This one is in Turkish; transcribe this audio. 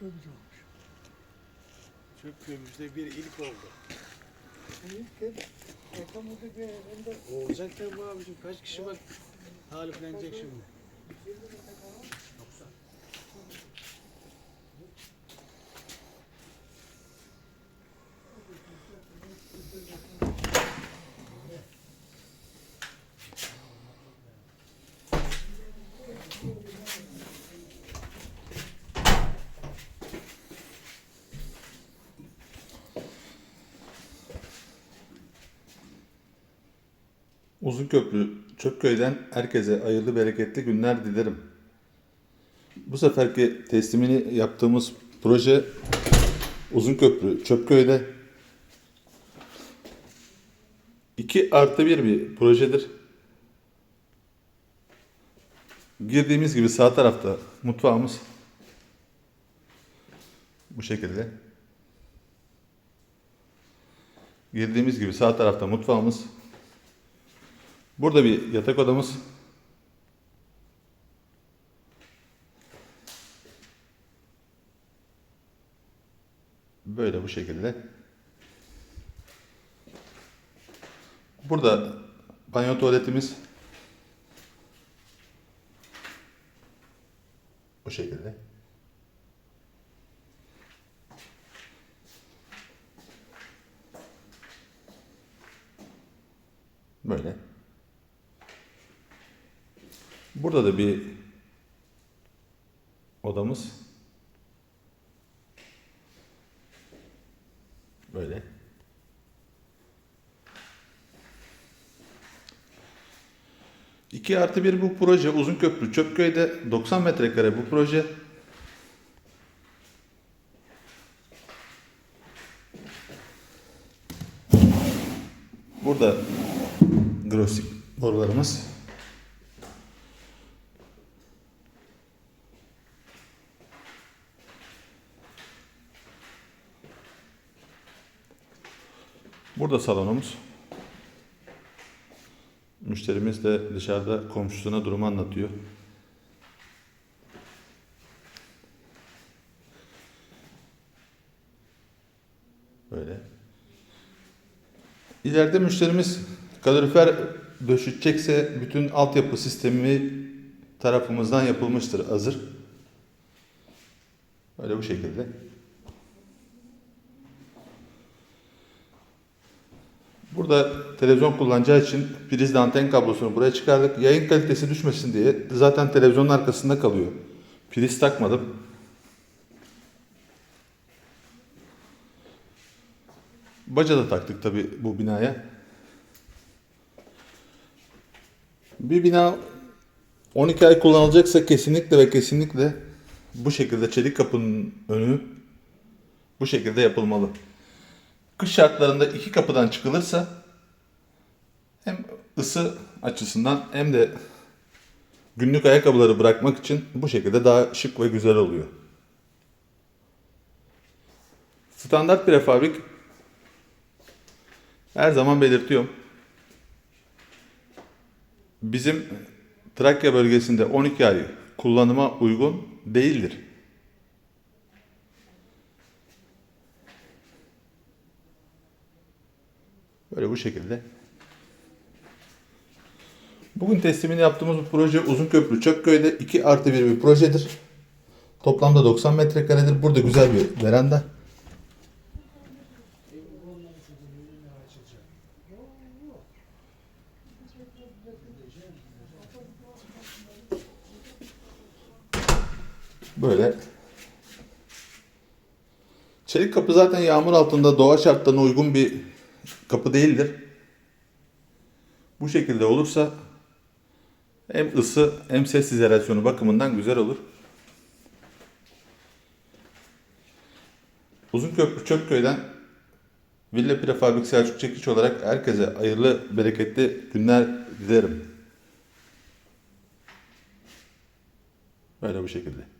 köyümüz olmuş. Çöpköy'ümüzde bir ilk oldu. İlk kez Ekamur'da bir evinde Olacak tabii bu abicim. Kaç kişi bak taliplenecek şimdi. Uzunköprü Çöpköy'den herkese hayırlı bereketli günler dilerim. Bu seferki teslimini yaptığımız proje Uzunköprü Çöpköy'de 2 artı 1 bir projedir. Girdiğimiz gibi sağ tarafta mutfağımız bu şekilde. Girdiğimiz gibi sağ tarafta mutfağımız Burada bir yatak odamız. Böyle bu şekilde. Burada banyo tuvaletimiz. Bu şekilde. Böyle. Burada da bir odamız. Böyle. İki artı bir bu proje Uzunköprü Çöpköy'de 90 metrekare bu proje. Burada grosik borularımız. Burada salonumuz. Müşterimiz de dışarıda komşusuna durumu anlatıyor. Böyle. İleride müşterimiz kalorifer döşütecekse bütün altyapı sistemi tarafımızdan yapılmıştır hazır. Böyle bu şekilde. Burada televizyon kullanacağı için prizle anten kablosunu buraya çıkardık. Yayın kalitesi düşmesin diye zaten televizyonun arkasında kalıyor. Priz takmadım. Baca da taktık tabi bu binaya. Bir bina 12 ay kullanılacaksa kesinlikle ve kesinlikle bu şekilde çelik kapının önü bu şekilde yapılmalı. Kış şartlarında iki kapıdan çıkılırsa hem ısı açısından hem de günlük ayakkabıları bırakmak için bu şekilde daha şık ve güzel oluyor. Standart prefabrik her zaman belirtiyorum. Bizim Trakya bölgesinde 12 ay kullanıma uygun değildir. Böyle bu şekilde. Bugün teslimini yaptığımız bu proje Uzunköprü Çökköy'de 2 artı 1 bir projedir. Toplamda 90 metrekaredir. Burada güzel bir veranda. Böyle. Çelik kapı zaten yağmur altında doğa şartlarına uygun bir kapı değildir. Bu şekilde olursa hem ısı hem ses izolasyonu bakımından güzel olur. Uzunköprü Çöpköy'den Villa Prefabrik Selçuk Çekiç olarak herkese hayırlı, bereketli günler dilerim. Böyle bu şekilde.